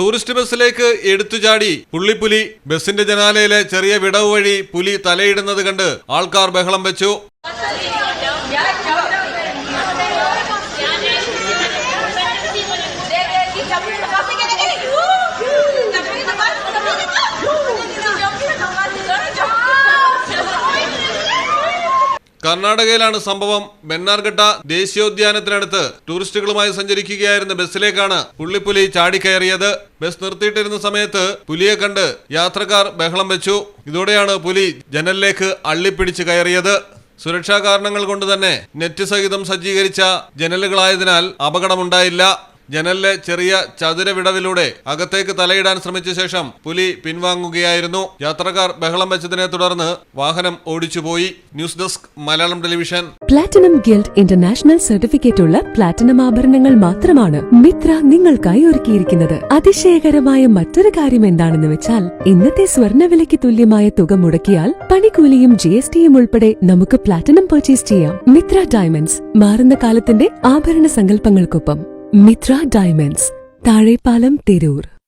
Tourist ബസ്സിലേക്ക് എടുത്തുചാടി പുള്ളിപ്പുലി ബസിന്റെ ജനാലയിലെ ചെറിയ വിടവ് വഴി പുലി തലയിടുന്നത് കണ്ട് ആൾക്കാർ ബഹളം വെച്ചു. കർണാടകയിലാണ് സംഭവം. ബെന്നാർഘട്ട ദേശീയോദ്യാനത്തിനടുത്ത് ടൂറിസ്റ്റുകളുമായി സഞ്ചരിക്കുകയായിരുന്ന ബസ്സിലേക്കാണ് പുള്ളിപ്പുലി ചാടിക്കയറിയത്. ബസ് നിർത്തിയിട്ടിരുന്ന സമയത്ത് പുലിയെ കണ്ട് യാത്രക്കാർ ബഹളം വെച്ചു. ഇതോടെയാണ് പുലി ജനലിലേക്ക് അള്ളിപ്പിടിച്ച് കയറിയത്. സുരക്ഷാ കാരണങ്ങൾ കൊണ്ട് തന്നെ നെറ്റ് സഹിതം സജ്ജീകരിച്ച ജനലുകളായതിനാൽ അപകടമുണ്ടായില്ല. ജനലിലെ ചെറിയ ചതുര വിടവിലൂടെ അകത്തേക്ക് തലയിടാൻ ശ്രമിച്ച ശേഷം പുലി പിൻവാങ്ങുകയായിരുന്നു. യാത്രക്കാർ ബഹളം വെച്ചതിനെ തുടർന്ന് വാഹനം ഓടിച്ചുപോയി. News desk Malayalam television. Platinum guild international certificate ഉള്ള പ്ലാറ്റിനം ആഭരണങ്ങൾ മാത്രമാണ് മിത്ര നിങ്ങൾക്കായി ഒരുക്കിയിരിക്കുന്നത്. അതിശയകരമായ മറ്റൊരു കാര്യം എന്താണെന്ന് വെച്ചാൽ ഇന്നത്തെ സ്വർണവിലയ്ക്ക് തുല്യമായ തുക മുടക്കിയാൽ പണിക്കൂലിയും ജി എസ് ടിയും ഉൾപ്പെടെ നമുക്ക് പ്ലാറ്റിനം പർച്ചേസ് ചെയ്യാം. മിത്ര ഡയമണ്ട്സ് മാറുന്ന കാലത്തിന്റെ ആഭരണ സങ്കല്പങ്ങൾക്കൊപ്പം. മിത്ര ഡയമണ്ട്സ് താഴെപ്പാലം തിരൂർ.